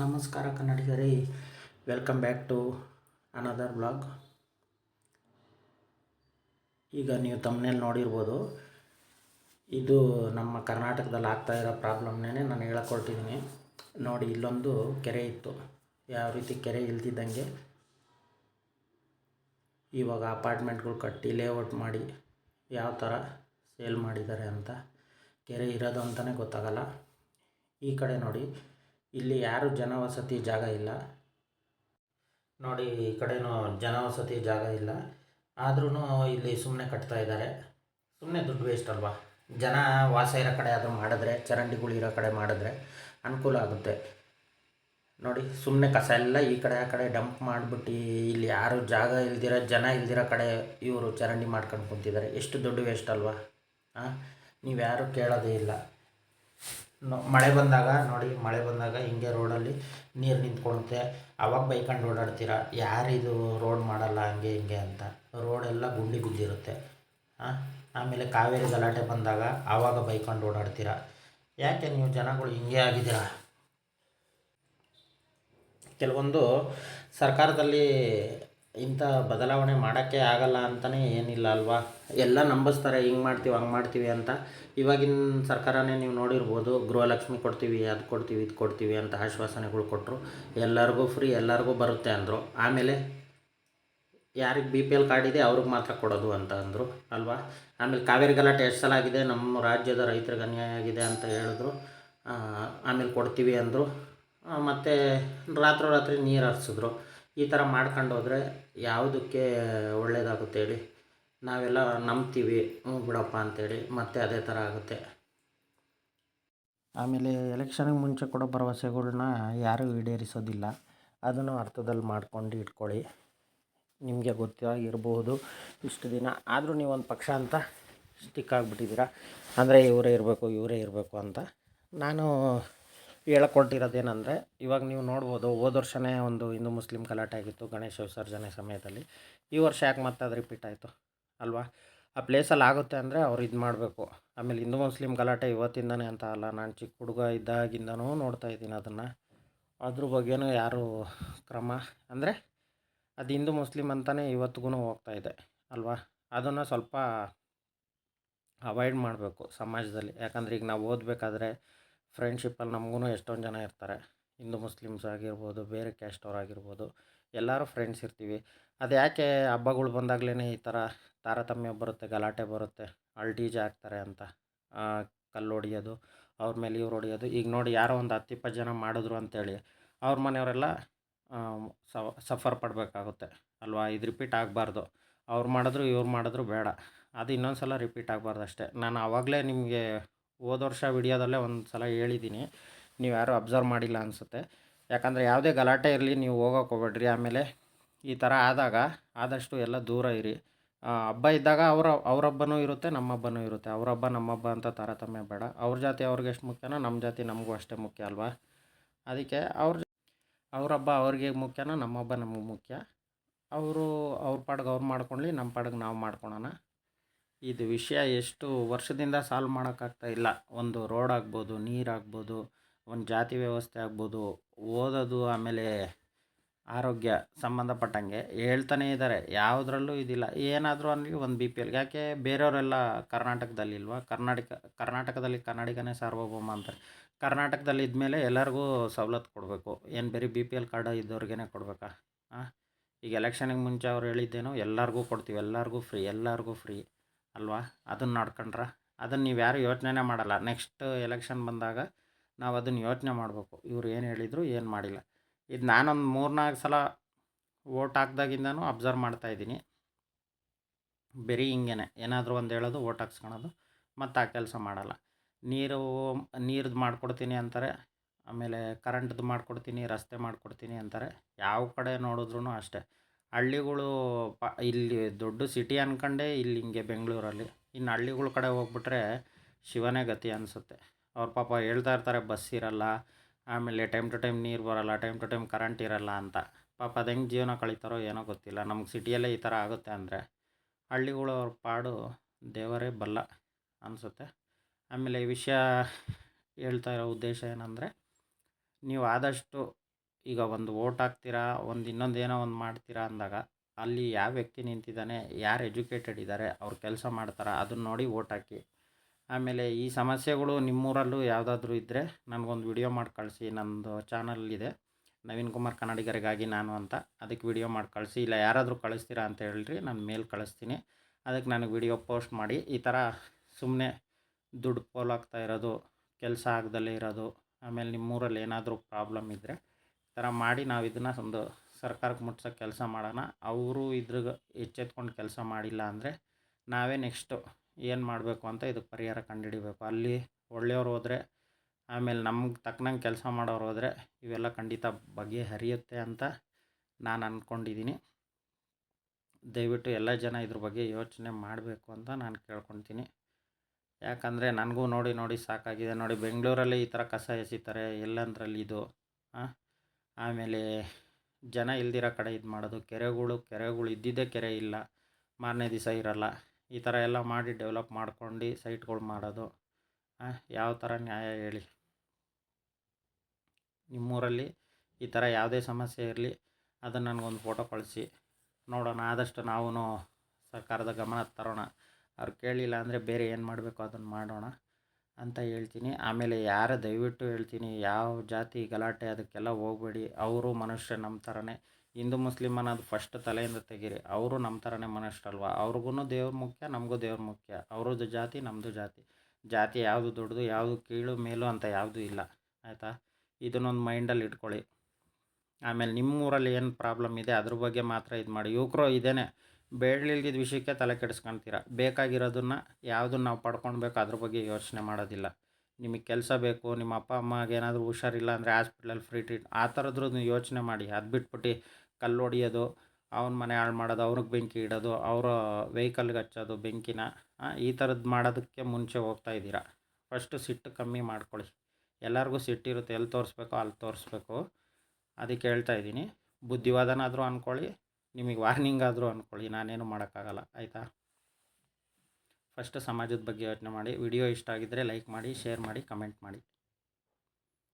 ನಮಸ್ಕಾರ ಕನ್ನಡಿಗರೇ welcome back to another blog ಈಗ ನೀವು ತಮ್ಮನೇಲಿ ನೋಡಿರ್ಬೋದು. ಇದು ನಮ್ಮ ಕರ್ನಾಟಕದಲ್ಲಿ ಆಗ್ತಾ ಇರೋ ಪ್ರಾಬ್ಲಮ್ನೇ ನಾನು ಹೇಳಕೊಳ್ತಿದ್ದೀನಿ ನೋಡಿ, ಇಲ್ಲೊಂದು ಕೆರೆ ಇತ್ತು. ಯಾವ ರೀತಿ ಕೆರೆ ಇಲ್ದಿದ್ದಂಗೆ ಇವಾಗ ಅಪಾರ್ಟ್ಮೆಂಟ್ಗಳು ಕಟ್ಟಿ ಲೇಔಟ್ ಮಾಡಿ ಯಾವ ಥರ ಸೇಲ್ ಮಾಡಿದ್ದಾರೆ ಅಂತ. ಕೆರೆ ಇರೋದು ಅಂತಲೇ ಗೊತ್ತಾಗಲ್ಲ. ಈ ಕಡೆ ನೋಡಿ ಇಲ್ಲಿ ಯಾರು ಜನವಸತಿ ಜಾಗ ಇಲ್ಲ. ನೋಡಿ, ಈ ಕಡೆನೂ ಜನವಸತಿ ಜಾಗ ಇಲ್ಲ. ಆದ್ರೂ ಇಲ್ಲಿ ಸುಮ್ಮನೆ ಕಟ್ತಾ ಇದ್ದಾರೆ. ಸುಮ್ಮನೆ ದುಡ್ಡು ವೇಸ್ಟ್ ಅಲ್ವಾ? ಜನ ವಾಸ ಇರೋ ಕಡೆ ಆದರೂ ಮಾಡಿದ್ರೆ, ಚರಂಡಿಗಳು ಇರೋ ಕಡೆ ಮಾಡಿದ್ರೆ ಅನುಕೂಲ ಆಗುತ್ತೆ. ನೋಡಿ ಸುಮ್ಮನೆ ಕಸ ಎಲ್ಲ ಈ ಕಡೆ ಆ ಕಡೆ ಡಂಪ್ ಮಾಡಿಬಿಟ್ಟು ಇಲ್ಲಿ ಯಾರು ಜಾಗ ಇಲ್ದಿರೋ, ಜನ ಇಲ್ದಿರೋ ಕಡೆ ಇವರು ಚರಂಡಿ ಮಾಡ್ಕೊಂಡು ಕುಂತಿದ್ದಾರೆ. ಎಷ್ಟು ದುಡ್ಡು ವೇಸ್ಟ್ ಅಲ್ವಾ? ಹಾಂ ನೀವು ಯಾರು ಕೇಳೋದೇ ಇಲ್ಲ. ಮಳೆ ಬಂದಾಗ ನೋಡಿ, ಮಳೆ ಬಂದಾಗ ಹಿಂಗೆ ರೋಡಲ್ಲಿ ನೀರು ನಿಂತ್ಕೊಳುತ್ತೆ. ಅವಾಗ ಬೈಕೊಂಡು ಓಡಾಡ್ತೀರ? ಯಾರಿದು ರೋಡ್ ಮಾಡಲ್ಲ, ಹಂಗೆ ಹಿಂಗೆ ಅಂತ. ರೋಡೆಲ್ಲ ಗುಂಡಿ ಬಿದ್ದಿರುತ್ತೆ ಆಮೇಲೆ ಕಾವೇರಿ ಗಲಾಟೆ ಬಂದಾಗ ಆವಾಗ ಬೈಕಂಡು ಓಡಾಡ್ತೀರ? ಯಾಕೆ ನೀವು ಜನಗಳು ಹಿಂಗೆ ಆಗಿದ್ದೀರಾ? ಕೆಲವೊಂದು ಸರ್ಕಾರದಲ್ಲಿ ಇಂಥ ಬದಲಾವಣೆ ಮಾಡೋಕ್ಕೆ ಆಗಲ್ಲ ಅಂತಲೇ ಏನಿಲ್ಲ ಅಲ್ವಾ? ಎಲ್ಲ ನಂಬಿಸ್ತಾರೆ, ಹಿಂಗೆ ಮಾಡ್ತೀವಿ, ಹಂಗೆ ಮಾಡ್ತೀವಿ ಅಂತ. ಇವಾಗಿನ ಸರ್ಕಾರನೇ ನೀವು ನೋಡಿರ್ಬೋದು, ಗೃಹಲಕ್ಷ್ಮಿ ಕೊಡ್ತೀವಿ, ಅದು ಕೊಡ್ತೀವಿ, ಇದು ಕೊಡ್ತೀವಿ ಅಂತ ಆಶ್ವಾಸನೆಗಳು ಕೊಟ್ಟರು ಎಲ್ಲರಿಗೂ ಫ್ರೀ ಎಲ್ಲರಿಗೂ ಬರುತ್ತೆ ಅಂದರು. ಆಮೇಲೆ ಯಾರಿಗೆ ಬಿ ಪಿ ಎಲ್ ಕಾರ್ಡ್ ಇದೆ, ಅವ್ರಿಗೆ ಮಾತ್ರ ಕೊಡೋದು ಅಂತ ಅಂದರು, ಅಲ್ವಾ? ಆಮೇಲೆ ಕಾವೇರಿ ಗಲಾಟೆ ಎಷ್ಟು ಸಲ ಆಗಿದೆ ನಮ್ಮ ರಾಜ್ಯದ ರೈತರಿಗೆ ಅನ್ಯಾಯ ಆಗಿದೆ ಅಂತ ಹೇಳಿದ್ರು. ಆಮೇಲೆ ಕೊಡ್ತೀವಿ ಅಂದರು. ಮತ್ತು ರಾತ್ರೋರಾತ್ರಿ ನೀರು ಹರಿಸಿದ್ರು. ಈ ಥರ ಮಾಡ್ಕೊಂಡು ಹೋದರೆ ಯಾವುದಕ್ಕೆ ಒಳ್ಳೆಯದಾಗುತ್ತೆ ಹೇಳಿ? ನಾವೆಲ್ಲ ನಂಬ್ತೀವಿ. ಹ್ಞೂ ಬಿಡಪ್ಪ ಅಂತೇಳಿ ಮತ್ತೆ ಅದೇ ಥರ ಆಗುತ್ತೆ. ಆಮೇಲೆ ಎಲೆಕ್ಷನಿಗೆ ಮುಂಚೆ ಕೊಡೋ ಭರವಸೆಗಳನ್ನ ಯಾರೂ ಈಡೇರಿಸೋದಿಲ್ಲ. ಅದನ್ನು ಅರ್ಥದಲ್ಲಿ ಮಾಡ್ಕೊಂಡು ಇಟ್ಕೊಳ್ಳಿ. ನಿಮಗೆ ಗೊತ್ತಾಗಿರ್ಬೋದು ಇಷ್ಟು ದಿನ. ಆದರೂ ನೀವು ಒಂದು ಪಕ್ಷ ಅಂತ ಸ್ಟಿಕ್ ಆಗಿಬಿಟ್ಟಿದ್ದೀರಾ. ಅಂದರೆ ಇವರೇ ಇರಬೇಕು ಇವರೇ ಇರಬೇಕು ಅಂತ. ನಾನು ಹೇಳ್ಕೊಟ್ಟಿರೋದೇನೆಂದರೆ ಇವಾಗ ನೀವು ನೋಡ್ಬೋದು, ಹೋದ ವರ್ಷವೇ ಒಂದು ಹಿಂದೂ ಮುಸ್ಲಿಂ ಗಲಾಟೆ ಆಗಿತ್ತು ಗಣೇಶ ವಿಸರ್ಜನೆ ಸಮಯದಲ್ಲಿ. ಈ ವರ್ಷ ಯಾಕೆ ಮತ್ತೆ ಅದು ರಿಪೀಟ್ ಆಯಿತು ಅಲ್ವಾ? ಆ ಪ್ಲೇಸಲ್ಲಿ ಆಗುತ್ತೆ ಅಂದರೆ ಅವ್ರು ಇದು ಮಾಡಬೇಕು. ಆಮೇಲೆ ಹಿಂದೂ ಮುಸ್ಲಿಂ ಗಲಾಟೆ ಇವತ್ತಿಂದನೇ ಅಂತ ಅಲ್ಲ, ನಾನು ಚಿಕ್ಕ ಹುಡುಗ ಇದ್ದಾಗಿಂದನೂ ನೋಡ್ತಾ ಇದ್ದೀನಿ ಅದನ್ನು. ಅದ್ರ ಬಗ್ಗೆನೂ ಯಾರು ಕ್ರಮ? ಅಂದರೆ ಅದು ಹಿಂದೂ ಮುಸ್ಲಿಂ ಅಂತಲೇ ಇವತ್ತಿಗೂ ಹೋಗ್ತಾ ಇದೆ ಅಲ್ವಾ? ಅದನ್ನು ಸ್ವಲ್ಪ ಅವಾಯ್ಡ್ ಮಾಡಬೇಕು ಸಮಾಜದಲ್ಲಿ. ಯಾಕಂದ್ರೆ ಈಗ ನಾವು ಓದಬೇಕಾದ್ರೆ ಫ್ರೆಂಡ್ಶಿಪ್ಪಲ್ಲಿ ನಮಗೂ ಎಷ್ಟೊಂದು ಜನ ಇರ್ತಾರೆ. ಹಿಂದೂ ಮುಸ್ಲಿಮ್ಸ್ ಆಗಿರ್ಬೋದು, ಬೇರೆ ಕ್ಯಾಸ್ಟ್ ಆಗಿರ್ಬೋದು, ಎಲ್ಲರೂ ಫ್ರೆಂಡ್ಸ್ ಇರ್ತೀವಿ. ಅದು ಯಾಕೆ ಹಬ್ಬಗಳು ಬಂದಾಗಲೇ ಈ ಥರ ತಾರತಮ್ಯ ಬರುತ್ತೆ, ಗಲಾಟೆ ಬರುತ್ತೆ ಅಲ್ಟೀಜ್ ಆಗ್ತಾರೆ ಅಂತ. ಕಲ್ಲು ಹೊಡಿಯೋದು ಅವ್ರ ಮೇಲೆ ಇವ್ರು ಹೊಡಿಯೋದು ಈಗ ನೋಡಿ ಯಾರೋ ಒಂದು ಹತ್ತು ಇಪ್ಪತ್ತು ಜನ ಮಾಡಿದ್ರು ಅಂತೇಳಿ, ಅವ್ರ ಮನೆಯವರೆಲ್ಲ ಸಫರ್ ಪಡಬೇಕಾಗುತ್ತೆ, ಅಲ್ವಾ? ಇದು ರಿಪೀಟ್ ಆಗಬಾರ್ದು. ಅವ್ರು ಮಾಡಿದ್ರು, ಇವ್ರು ಮಾಡಿದ್ರು ಬೇಡ. ಅದು ಇನ್ನೊಂದು ಸಲ ರಿಪೀಟ್ ಆಗಬಾರ್ದು ಅಷ್ಟೇ ನಾನು ಆವಾಗಲೇ ನಿಮಗೆ ಹೋದ ವರ್ಷ ವಿಡಿಯೋದಲ್ಲೇ ಒಂದು ಸಲ ಹೇಳಿದ್ದೀನಿ ನೀವು ಯಾರೂ ಅಬ್ಸರ್ವ್ ಮಾಡಿಲ್ಲ ಅನಿಸುತ್ತೆ. ಯಾಕಂದರೆ ಯಾವುದೇ ಗಲಾಟೆ ಇರಲಿ ನೀವು ಹೋಗೋಕೆ ಹೋಗ್ಬೇಡ್ರಿ. ಆಮೇಲೆ ಈ ಥರ ಆದಾಗ ಆದಷ್ಟು ಎಲ್ಲ ದೂರ ಇರಿ. ಹಬ್ಬ ಇದ್ದಾಗ ಅವರ ಅವ್ರ ಹಬ್ಬನೂ ಇರುತ್ತೆ ನಮ್ಮ ಹಬ್ಬನೂ ಇರುತ್ತೆ. ಅವ್ರ ಹಬ್ಬ ನಮ್ಮ ಹಬ್ಬ ಅಂತ ತಾರತಮ್ಯ ಬೇಡ. ಅವ್ರ ಜಾತಿ ಅವ್ರಿಗೆ ಎಷ್ಟು ಮುಖ್ಯನೋ ನಮ್ಮ ಜಾತಿ ನಮಗೂ ಅಷ್ಟೇ ಮುಖ್ಯ ಅಲ್ವಾ? ಅದಕ್ಕೆ ಅವ್ರ ಅವ್ರ ಹಬ್ಬ ಅವ್ರಿಗೆ ಮುಖ್ಯನೋ ನಮ್ಮ ಹಬ್ಬ ನಮಗೆ ಮುಖ್ಯ. ಅವರು, ಅವ್ರ ಪಾಡ್ಗೆ ಅವ್ರು ಮಾಡ್ಕೊಳ್ಳಿ ನಮ್ಮ ಪಾಡ್ಗೆ ನಾವು ಮಾಡ್ಕೊಳೋಣ. ಇದು ವಿಷಯ ಎಷ್ಟು ವರ್ಷದಿಂದ ಸಾಲ್ವ್ ಮಾಡೋಕ್ಕಾಗ್ತಾ ಇಲ್ಲ. ಒಂದು ರೋಡ್ ಆಗ್ಬೋದು ನೀರಾಗ್ಬೋದು ಒಂದು ಜಾತಿ ವ್ಯವಸ್ಥೆ ಆಗ್ಬೋದು, ಓದೋದು ಆಮೇಲೆ ಆರೋಗ್ಯ ಸಂಬಂಧಪಟ್ಟಂಗೆ ಹೇಳ್ತಾನೇ ಇದ್ದಾರೆ ಯಾವುದರಲ್ಲೂ ಇದಿಲ್ಲ. ಏನಾದರೂ ಅನ್ನಲಿ ಒಂದು ಬಿ ಪಿ ಎಲ್ ಯಾಕೆ ಬೇರೆಯವರೆಲ್ಲ ಕರ್ನಾಟಕದಲ್ಲಿ ಇಲ್ವಾ ಕರ್ನಾಟಕ, ಕರ್ನಾಟಕದಲ್ಲಿ ಕನ್ನಡಿಗನೇ ಸಾರ್ವಭೌಮ ಅಂತಾರೆ. ಕರ್ನಾಟಕದಲ್ಲಿ ಇದ್ಮೇಲೆ ಎಲ್ಲರಿಗೂ ಸವಲತ್ತು ಕೊಡಬೇಕು. ಏನು ಬೇರೆ ಬಿ ಪಿ ಎಲ್ ಕಾರ್ಡ್ ಇದ್ದವ್ರಿಗೇ ಕೊಡಬೇಕಾ? ಹಾಂ ಈಗ ಎಲೆಕ್ಷನಿಗೆ ಮುಂಚೆ ಅವ್ರು ಹೇಳಿದ್ದೇನೋ ಎಲ್ಲರಿಗೂ ಕೊಡ್ತೀವಿ. ಎಲ್ಲರಿಗೂ ಫ್ರೀ ಎಲ್ಲರಿಗೂ ಫ್ರೀ ಅಲ್ವಾ? ಅದನ್ನು ನೋಡ್ಕೊಂಡ್ರೆ. ಅದನ್ನು ನೀವು ಯಾರು ಯೋಚನೆನೇ ಮಾಡಲ್ಲ. ನೆಕ್ಸ್ಟ್ ಎಲೆಕ್ಷನ್ ಬಂದಾಗ ನಾವು ಅದನ್ನು ಯೋಚನೆ ಮಾಡಬೇಕು. ಇವ್ರು ಏನು ಹೇಳಿದರು, ಏನು ಮಾಡಿಲ್ಲ. ಇದು ನಾನೊಂದು ಮೂರ್ನಾಲ್ಕು ಸಲ ಓಟ್ ಹಾಕ್ದಾಗಿಂದನೂ ಅಬ್ಸರ್ವ್ ಮಾಡ್ತಾ ಇದ್ದೀನಿ. ಬರೀ ಹಿಂಗೇನೆ. ಏನಾದರೂ ಒಂದು ಹೇಳೋದು ಓಟ್ ಹಾಕ್ಸ್ಕೊಳೋದು, ಮತ್ತು ಆ ಕೆಲಸ ಮಾಡಲ್ಲ. ನೀರು, ನೀರ್ದು ಮಾಡಿಕೊಡ್ತೀನಿ ಅಂತಾರೆ. ಆಮೇಲೆ ಕರೆಂಟ್ದು ಮಾಡಿಕೊಡ್ತೀನಿ, ರಸ್ತೆ ಮಾಡಿಕೊಡ್ತೀನಿ ಅಂತಾರೆ. ಯಾವ ಕಡೆ ನೋಡಿದ್ರೂ ಅಷ್ಟೇ. ಹಳ್ಳಿಗಳು ಪ, ಇಲ್ಲಿ ದೊಡ್ಡ ಸಿಟಿ ಅನ್ಕೊಂಡೆ ಇಲ್ಲಿ ಹಿಂಗೆ ಬೆಂಗಳೂರಲ್ಲಿ. ಇನ್ನು ಹಳ್ಳಿಗಳ ಕಡೆ ಹೋಗ್ಬಿಟ್ರೆ ಶಿವನೇ ಗತಿ ಅನಿಸುತ್ತೆ. ಅವ್ರ ಪಾಪ ಹೇಳ್ತಾ ಇರ್ತಾರೆ, ಬಸ್ ಇರಲ್ಲ, ಆಮೇಲೆ ಟೈಮ್ ಟು ಟೈಮ್ ನೀರು ಬರಲ್ಲ, ಟೈಮ್ ಟು ಟೈಮ್ ಕರೆಂಟ್ ಇರಲ್ಲ ಅಂತ. ಪಾಪ ಅದು ಹೆಂಗೆ ಜೀವನ ಕಳೀತಾರೋ ಏನೋ ಗೊತ್ತಿಲ್ಲ. ನಮ್ಗೆ ಸಿಟಿಯಲ್ಲೇ ಈ ಥರ ಆಗುತ್ತೆ ಅಂದರೆ ಹಳ್ಳಿಗಳು ಅವ್ರ ಪಾಡು ದೇವರೇ ಬಲ್ಲ ಅನಿಸುತ್ತೆ. ಆಮೇಲೆ ಈ ವಿಷಯ ಹೇಳ್ತಾ ಇರೋ ಉದ್ದೇಶ ಏನಂದರೆ, ನೀವು ಆದಷ್ಟು ಈಗ ಒಂದು ವೋಟ್ ಹಾಕ್ತೀರಾ, ಒಂದು ಇನ್ನೊಂದು ಏನೋ ಒಂದು ಮಾಡ್ತೀರಾ ಅಂದಾಗ, ಅಲ್ಲಿ ಯಾವ ವ್ಯಕ್ತಿ ನಿಂತಿದ್ದಾನೆ, ಯಾರು ಎಜುಕೇಟೆಡ್ ಇದ್ದಾರೆ ಅವ್ರು ಕೆಲಸ ಮಾಡ್ತಾರಾ ಅದನ್ನ ನೋಡಿ ವೋಟ್ ಹಾಕಿ. ಆಮೇಲೆ ಈ ಸಮಸ್ಯೆಗಳು ನಿಮ್ಮೂರಲ್ಲೂ ಯಾವುದಾದ್ರೂ ಇದ್ದರೆ ನನಗೊಂದು ವಿಡಿಯೋ ಮಾಡಿ ಕಳಿಸಿ ನನ್ನದು ಚಾನಲ್ ಇದೆ, ನವೀನ್ ಕುಮಾರ್ ಕನ್ನಡಿಗರಿಗಾಗಿ ನಾನು ಅಂತ. ಅದಕ್ಕೆ ವಿಡಿಯೋ ಮಾಡಿ ಕಳಿಸಿ, ಇಲ್ಲ ಯಾರಾದರೂ ಕಳಿಸ್ತೀರಾ ಅಂತ ಹೇಳ್ರಿ, ನಾನು ಮೇಲ್ ಕಳಿಸ್ತೀನಿ. ಅದಕ್ಕೆ ನನಗೆ ವಿಡಿಯೋ ಪೋಸ್ಟ್ ಮಾಡಿ, ಈ ಥರ ಸುಮ್ಮನೆ ದುಡ್ಡು ಪೋಲಾಗ್ತಾ ಇರೋದು, ಕೆಲಸ ಆಗದಲ್ಲೇ ಇರೋದು, ಆಮೇಲೆ ನಿಮ್ಮೂರಲ್ಲಿ ಏನಾದರೂ ಪ್ರಾಬ್ಲಮ್ ಇದ್ದರೆ ಥರ ಮಾಡಿ ನಾವು ಇದನ್ನು ಒಂದು ಸರ್ಕಾರಕ್ಕೆ ಮುಟ್ಸೋ ಕೆಲಸ ಮಾಡೋಣ. ಅವರು ಇದ್ರಾಗ ಎಚ್ಚೆತ್ಕೊಂಡು ಕೆಲಸ ಮಾಡಿಲ್ಲ ಅಂದರೆ ನಾವೇ ನೆಕ್ಸ್ಟು ಏನು ಮಾಡಬೇಕು ಅಂತ ಇದಕ್ಕೆ ಪರಿಹಾರ ಕಂಡುಹಿಡಿಬೇಕು ಅಲ್ಲಿ ಒಳ್ಳೆಯವ್ರು ಹೋದರೆ, ಆಮೇಲೆ ನಮ್ಗೆ ತಕ್ಕನಂಗೆ ಕೆಲಸ ಮಾಡೋರು ಹೋದರೆ ಇವೆಲ್ಲ ಖಂಡಿತ ಬಗೆಹರಿಯುತ್ತೆ ಅಂತ ನಾನು ಅಂದ್ಕೊಂಡಿದ್ದೀನಿ ದಯವಿಟ್ಟು ಎಲ್ಲ ಜನ ಇದ್ರ ಬಗ್ಗೆ ಯೋಚನೆ ಮಾಡಬೇಕು ಅಂತ ನಾನು ಕೇಳ್ಕೊತೀನಿ. ಯಾಕಂದರೆ ನನಗೂ ನೋಡಿ ನೋಡಿ ಸಾಕಾಗಿದೆ. ನೋಡಿ ಬೆಂಗಳೂರಲ್ಲಿ ಈ ಥರ ಕಸ ಎಸಿತಾರೆ. ಎಲ್ಲಂದ್ರಲ್ಲಿ ಇದು? ಹಾಂ ಆಮೇಲೆ ಜನ ಇಲ್ದಿರೋ ಕಡೆ ಇದು ಮಾಡೋದು, ಕೆರೆಗಳು ಕೆರೆಗಳು ಇದ್ದಿದ್ದೇ ಕೆರೆ ಇಲ್ಲ, ಮಾರನೇ ದಿವಸ ಇರಲ್ಲ, ಈ ಥರ ಎಲ್ಲ ಮಾಡಿ ಡೆವಲಪ್ ಮಾಡ್ಕೊಂಡು ಸೈಟ್ಗಳು ಮಾಡೋದು. ಯಾವ ಥರ ನ್ಯಾಯ ಹೇಳಿ? ನಿಮ್ಮೂರಲ್ಲಿ ಈ ಥರ ಯಾವುದೇ ಸಮಸ್ಯೆ ಇರಲಿ, ಅದನ್ನು ನನಗೊಂದು ಫೋಟೋ ಕಳಿಸಿ. ನೋಡೋಣ, ಆದಷ್ಟು ನಾವು ಸರ್ಕಾರದ ಗಮನ ತರೋಣ. ಅವ್ರು ಕೇಳಿಲ್ಲ ಅಂದರೆ ಬೇರೆ ಏನು ಮಾಡಬೇಕು ಅದನ್ನು ಮಾಡೋಣ. ಅಂತ ಹೇಳ್ತೀನಿ. ಆಮೇಲೆ ಯಾರು ದಯವಿಟ್ಟು ಹೇಳ್ತೀನಿ, ಯಾವ ಜಾತಿ ಗಲಾಟೆ ಅದಕ್ಕೆಲ್ಲ ಹೋಗಬೇಡಿ. ಅವರು ಮನುಷ್ಯ ನಮ್ಮ ಥರನೇ. ಹಿಂದೂ ಮುಸ್ಲಿಮ್ ಅನ್ನೋದು ಫಸ್ಟ್ ತಲೆಯಿಂದ ತೆಗೀರಿ. ಅವರು ನಮ್ಮ ಥರನೇ ಮನುಷ್ಯರಲ್ವ? ಅವ್ರಿಗೂ ದೇವ್ರ ಮುಖ್ಯ, ನಮಗೂ ದೇವ್ರ ಮುಖ್ಯ. ಅವ್ರದ್ದು ಜಾತಿ ನಮ್ಮದು ಜಾತಿ. ಜಾತಿ ಯಾವುದು ದೊಡ್ಡದು, ಯಾವುದು ಕೀಳು, ಮೇಲು ಅಂತ ಯಾವುದೂ ಇಲ್ಲ. ಆಯಿತಾ? ಇದನ್ನೊಂದು ಮೈಂಡಲ್ಲಿ ಇಟ್ಕೊಳ್ಳಿ. ಆಮೇಲೆ ನಿಮ್ಮ ಊರಲ್ಲಿ ಏನು ಪ್ರಾಬ್ಲಮ್ ಇದೆ, ಅದ್ರ ಬಗ್ಗೆ ಮಾತ್ರ ಇದು ಮಾಡಿ ಯುವಕರು ಇದೇನೆ. ಬೇಡಲಿಲ್ದಿದ್ದ ವಿಷಯಕ್ಕೆ ತಲೆ ಕೆಡಿಸ್ಕೊತೀರ? ಬೇಕಾಗಿರೋದನ್ನು ಯಾವುದನ್ನು ನಾವು ಪಡ್ಕೊಳ್ಬೇಕು ಅದ್ರ ಬಗ್ಗೆ ಯೋಚನೆ ಮಾಡೋದಿಲ್ಲ. ನಿಮಗೆ ಕೆಲಸ ಬೇಕು, ನಿಮ್ಮ ಅಪ್ಪ, ಅಮ್ಮಗೆ ಏನಾದರೂ ಹುಷಾರಿಲ್ಲ ಅಂದರೆ ಹಾಸ್ಪಿಟ್ಲಲ್ಲಿ ಫ್ರೀ ಟ್ರೀಟ್, ಆ ಥರದ್ರದ್ದು ಯೋಚನೆ ಮಾಡಿ. ಅದು ಬಿಟ್ಬಿಟ್ಟು ಕಲ್ಲು ಹೊಡಿಯೋದು, ಅವ್ನ ಮನೆ ಹಾಳು ಮಾಡೋದು, ಅವ್ರಿಗೆ ಬೆಂಕಿ ಇಡೋದು, ಅವರ ವೆಹಿಕಲ್ಗೆ ಹಚ್ಚೋದು, ಬೆಂಕಿನ ಈ ಥರದ್ದು ಮಾಡೋದಕ್ಕೆ ಮುಂಚೆ ಹೋಗ್ತಾ ಇದ್ದೀರಾ? ಫಸ್ಟು ಸಿಟ್ಟು ಕಮ್ಮಿ ಮಾಡ್ಕೊಳ್ಳಿ. ಎಲ್ಲರಿಗೂ ಸಿಟ್ಟಿರುತ್ತೆ ಎಲ್ಲಿ ತೋರಿಸ್ಬೇಕು ಅಲ್ಲಿ ತೋರಿಸ್ಬೇಕು. ಅದಕ್ಕೆ ಹೇಳ್ತಾ ಇದ್ದೀನಿ. ಬುದ್ಧಿವಾದನಾದರೂ ಅಂದ್ಕೊಳ್ಳಿ ನಿಮಗೆ ವಾರ್ನಿಂಗ್ ಆದರೂ ಅಂದ್ಕೊಳ್ಳಿ ನಾನೇನು ಮಾಡೋಕ್ಕಾಗಲ್ಲ, ಆಯಿತಾ? ಫಸ್ಟ್ ಸಮಾಜದ ಬಗ್ಗೆ ಯೋಚನೆ ಮಾಡಿ, ವಿಡಿಯೋ ಇಷ್ಟ ಆಗಿದ್ದರೆ ಲೈಕ್ ಮಾಡಿ ಶೇರ್ ಮಾಡಿ ಕಮೆಂಟ್ ಮಾಡಿ.